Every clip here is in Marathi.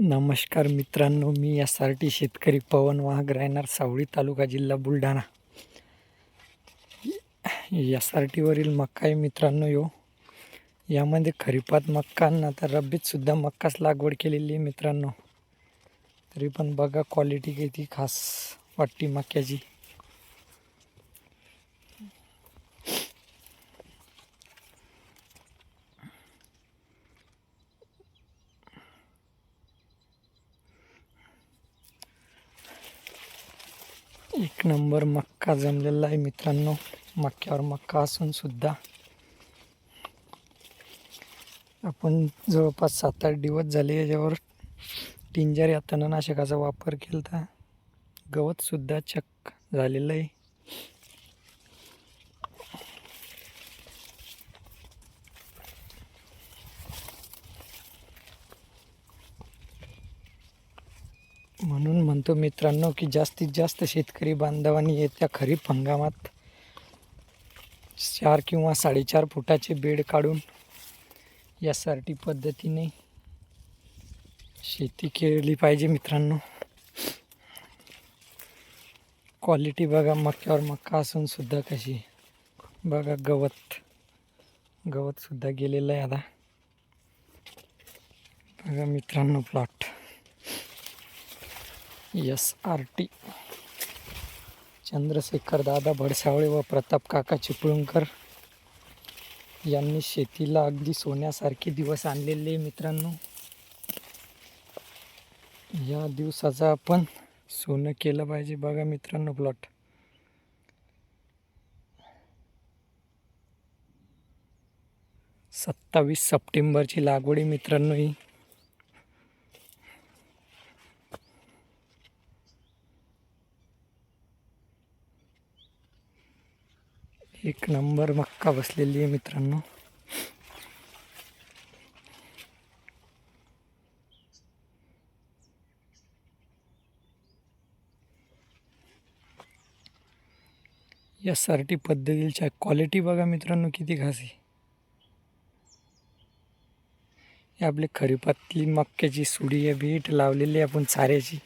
नमस्कार मित्रांनो मी एस आर टी शेतकरी पवन वाघ राहणार सावळी तालुका जिल्हा बुलढाणा. एस आर टीवरील मक्का आहे मित्रांनो यो. यामध्ये खरीपात मक्का तर रब्बीतसुद्धा रब्बीत मक्काच लागवड केलेली आहे मित्रांनो. तरी पण बघा क्वालिटी किती खास वाटते मक्याची. एक नंबर मक्का जमलेला आहे मित्रांनो. मक्क्यावर मक्का असून सुद्धा. आपण जवळपास सात आठ दिवस झाले याच्यावर टिंजर या तणनाशकाचा वापर केला होता गवतसुद्धा चक्क झालेलं आहे. म्हणून म्हणतो मित्रांनो की जास्तीत जास्त शेतकरी बांधवांनी येत्या खरीप हंगामात चार किंवा साडेचार फुटाचे बेड काढून यासाठी पद्धतीने शेती केली पाहिजे मित्रांनो. क्वालिटी बघा मक्यावर मक्का असून सुद्धा कशी. बघा गवत. गवतसुद्धा गेलेलं आहे आता. बघा मित्रांनो plot S R T. Chandrashekhar दादा भडसावळे व प्रताप काका चिपळूणकर यांनी शेतीला अगदी सोन्यासारखे दिवस आणलेले मित्रांनो. या दिवसाचा आपण सोनं केलं पाहिजे बघा मित्रांनो प्लॉट. सत्तावीस सप्टेंबरची लागवडी मित्रांनो ही. एक नंबर मक्का बसलेली आहे मित्रांनो. या सरटी पद्धतीच्या क्वालिटी बघा मित्रांनो किती खास आहे. हे आपली खरीपातली मक्याची सुडी आहे बीट लावलेली आहे आपण चाऱ्याची.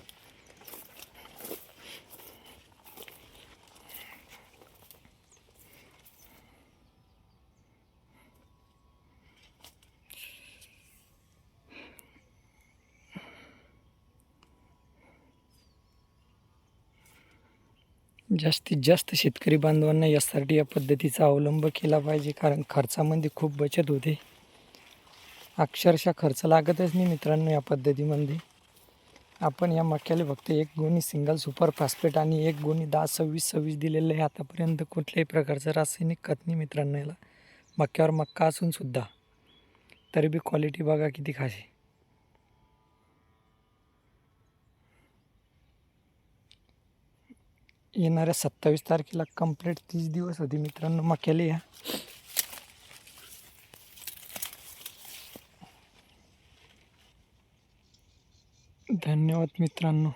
जास्तीत जास्त शेतकरी बांधवांना यासाठी या पद्धतीचा अवलंब केला पाहिजे कारण खर्चामध्ये खूप बचत होते. अक्षरशः खर्च लागतच नाही मित्रांनो या पद्धतीमध्ये. आपण या मक्याला फक्त एक गोणी सिंगल सुपर फॉस्फेट आणि एक गोणी दहा सव्वीस सव्वीस दिलेलं आहे आतापर्यंत कुठल्याही प्रकारचं रासायनिक खत नाही मित्रांनो याला. मक्यावर मक्का असूनसुद्धा तरी बी क्वालिटी बघा किती खास येणाऱ्या सत्तावीस तारखेला कंप्लीट तीस दिवस होते मित्रांनो मक्याला या. धन्यवाद मित्रांनो.